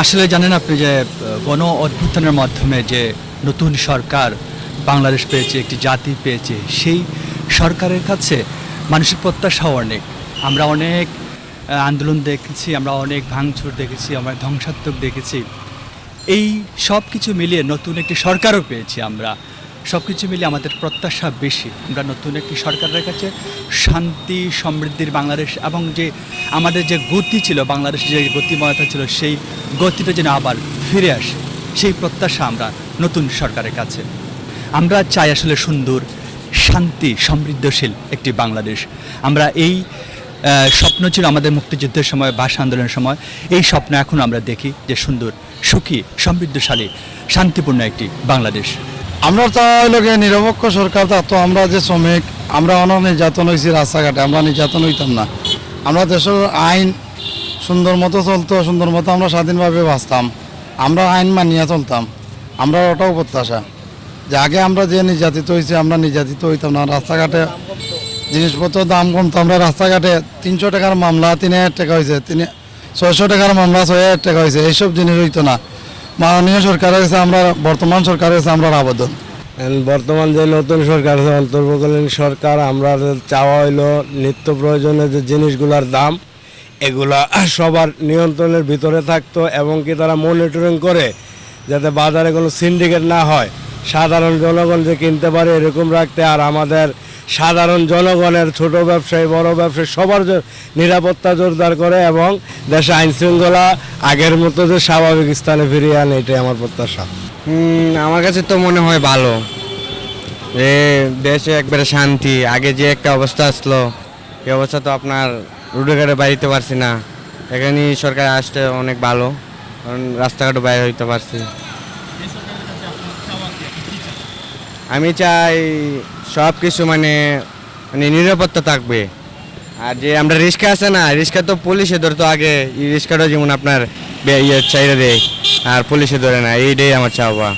আসলে জানেন আপনি যে গণ অভ্যুত্থানের মাধ্যমে যে নতুন সরকার বাংলাদেশ পেয়েছে, একটি জাতি পেয়েছে, সেই সরকারের কাছে মানুষের প্রত্যাশা অনেক। আমরা অনেক আন্দোলন দেখেছি, আমরা অনেক ভাঙচুর দেখেছি, আমরা ধ্বংসাত্মক দেখেছি। এই সব কিছু মিলিয়ে নতুন একটি সরকারও পেয়েছি আমরা। সব কিছু মিলে আমাদের প্রত্যাশা বেশি। আমরা নতুন একটি সরকারের কাছে শান্তি, সমৃদ্ধির বাংলাদেশ এবং যে আমাদের যে গতি ছিল, বাংলাদেশের যে গতিময়তা ছিল, সেই গতিটা যেন আবার ফিরে আসে, সেই প্রত্যাশা আমরা নতুন সরকারের কাছে। আমরা চাই আসলে সুন্দর, শান্তি, সমৃদ্ধশীল একটি বাংলাদেশ। আমরা এই স্বপ্ন ছিল আমাদের মুক্তিযুদ্ধের সময় ভাষা আন্দোলনের সময়। এই স্বপ্ন এখন আমরা দেখি যে সুন্দর, সুখী, সমৃদ্ধশালী, শান্তিপূর্ণ একটি বাংলাদেশ। আমরা তো লোকে নিরপেক্ষ সরকার তো আমরা যে শ্রমিক, আমরা অনেক নির্যাতন হয়েছি রাস্তাঘাটে, আমরা নির্যাতন হইতাম না। আমরা দেশের আইন সুন্দর মতো চলতো, সুন্দর মতো আমরা স্বাধীনভাবে বাঁচতাম। আমরা আইন মানিয়ে চলতাম। আমরা ওটাও প্রত্যাশা। যে আগে আমরা যে নির্যাতিত হয়েছি আমরা নির্যাতিত হইতাম না। রাস্তাঘাটে জিনিসপত্রের দাম কমতো, আমরা রাস্তাঘাটে তিনশো টাকার মামলা তিন হাজার টাকা হয়েছে তিন ছয়শো টাকার মামলা ছয় হাজার টাকা হয়েছে এইসব জিনিস হইতো না। মাননীয় সরকারের কাছে আমরা, বর্তমান সরকারের কাছে আমরা আবেদন। বর্তমান যে নতুন সরকার আছে, অন্তর্বর্তীকালীন সরকার, আমরা চাওয়া হইল নিত্য প্রয়োজনীয় যে জিনিসগুলোর দাম, এগুলা সবার নিয়ন্ত্রণের ভিতরে থাকতো এবং কি তারা মনিটরিং করে যাতে বাজারে কোনো সিন্ডিকেট না হয়, সাধারণ জনগণ যে কিনতে পারে এরকম রাখতে, আর আমাদের সাধারণ জনগণের ছোট ব্যবসায়ী, বড় ব্যবসায়ী সবার নিরাপত্তা জোরদার করে এবং দেশে আইন শৃঙ্খলা আগের মতো যে স্বাভাবিক স্থানে ফিরিয়ে আনে, এটাই আমার প্রত্যাশা। আমার কাছে তো মনে হয় ভালো। যে দেশে একবারে শান্তি, আগে যে একটা অবস্থা আসলো, এই অবস্থা তো আপনার রুডে ঘাটে বাড়িতে পারছি না। এখানে সরকার আসতে অনেক ভালো, কারণ রাস্তাঘাটে বাইরে হইতে পারছি। আমি চাই সব কিছু মানে মানে নিরাপত্তা থাকবে। আর যে আমরা রিক্সা আছে না রিক্সা তো পুলিশে ধরতো আগে, এই রিক্সাটা যেমন আপনার ইয়ে চাইরে দেয়, আর পুলিশে ধরে না, এইটাই আমার চাওয়া।